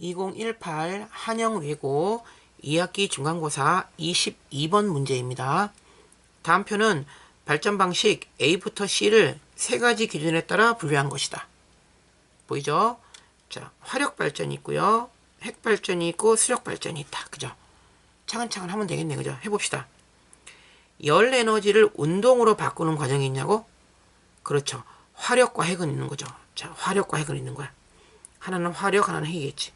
2018 한영외고 2학기 중간고사 22번 문제입니다. 다음 표는 발전 방식 A부터 C를 세 가지 기준에 따라 분류한 것이다. 보이죠? 자, 화력 발전이 있고요. 핵 발전이 있고 수력 발전이 있다. 그죠? 차근차근 하면 되겠네. 그죠? 해봅시다. 열 에너지를 운동으로 바꾸는 과정이 있냐고? 그렇죠. 화력과 핵은 있는 거죠. 자, 화력과 핵은 있는 거야. 하나는 화력, 하나는 핵이겠지.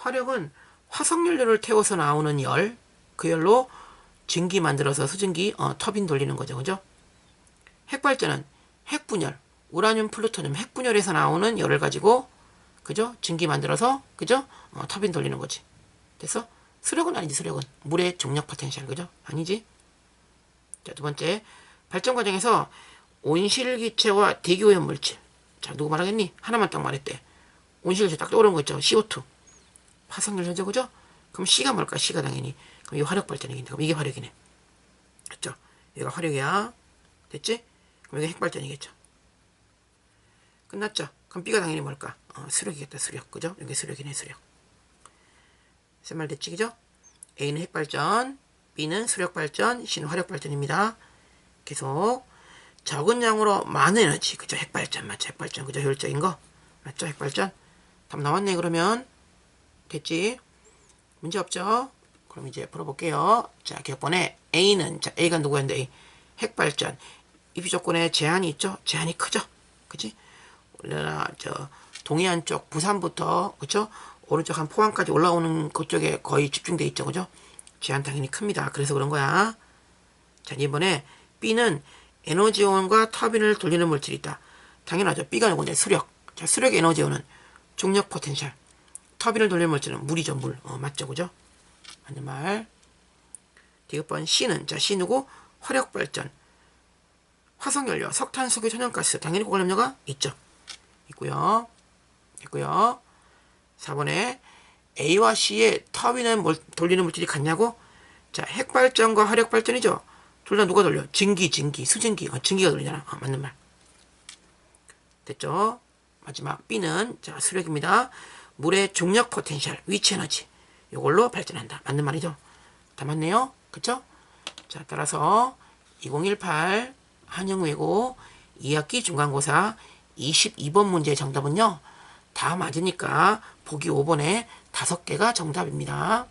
화력은 화석연료를 태워서 나오는 열, 그 열로 증기 만들어서 수증기, 어, 터빈 돌리는 거죠. 그죠? 핵발전은 핵분열, 우라늄, 플루토늄, 핵분열에서 나오는 열을 가지고, 그죠? 증기 만들어서, 그죠? 어, 터빈 돌리는 거지. 됐어? 수력은 아니지, 수력은. 물의 중력 포텐셜, 그죠? 아니지? 자, 두 번째. 발전 과정에서 온실기체와 대기오염 물질. 자, 누구 말하겠니? 하나만 딱 말했대. 온실기체 딱 떠오르는 거 있죠? CO2. 현재 그죠? 그럼 C가 뭘까? C가 당연히. 그럼 이게 화력 발전이겠네. 그럼 이게 화력이네. 됐죠? 얘가 화력이야. 됐지? 그럼 이게 핵 발전이겠죠. 끝났죠? 그럼 B가 당연히 뭘까? 어, 수력이겠다. 수력. 그죠? 이게 수력이네. 수력. 쌤말 됐지? 그죠? A는 핵 발전, B는 수력 발전, C는 화력 발전입니다. 계속 적은 양으로 많은 에너지. 그죠? 핵 발전 맞죠? 핵 발전. 그죠? 효율적인 거. 맞죠? 핵 발전. 답 나왔네. 그러면 됐지? 문제 없죠? 그럼 이제 풀어볼게요. 자, 기억번에 A는, 자, A가 누구였는데, A. 핵발전. 입시 조건에 제한이 있죠? 제한이 크죠? 그치? 우리나라, 저, 동해안 쪽, 부산부터, 그쵸? 오른쪽 한 포항까지 올라오는 그쪽에 거의 집중돼 있죠? 그죠? 제한 당연히 큽니다. 그래서 그런 거야. 자, 이번에 B는 에너지원과 터빈을 돌리는 물질이 있다. 당연하죠. B가 누군데? 수력. 자, 수력 에너지원은 중력 포텐셜. 터빈을 돌리는 물질은 물이죠, 물. 어, 맞죠, 그죠? 맞는 말. 디귿번 C는, 자, C 누구? 화력 발전. 화석연료, 석탄, 석유, 천연가스. 당연히 고관염료가 있죠. 있고요. 있고요. 4번에 A와 C의 터빈을 뭘- 돌리는 물질이 같냐고? 자, 핵발전과 화력발전이죠. 둘 다 누가 돌려? 증기, 증기, 수증기. 어, 증기가 돌리잖아. 어, 맞는 말. 됐죠? 마지막 B는 자, 수력입니다. 물의 중력 포텐셜, 위치 에너지. 이걸로 발전한다. 맞는 말이죠? 다 맞네요. 그쵸? 자, 따라서 2018 한영외고 2학기 중간고사 22번 문제의 정답은요. 다 맞으니까 보기 5번에 5개가 정답입니다.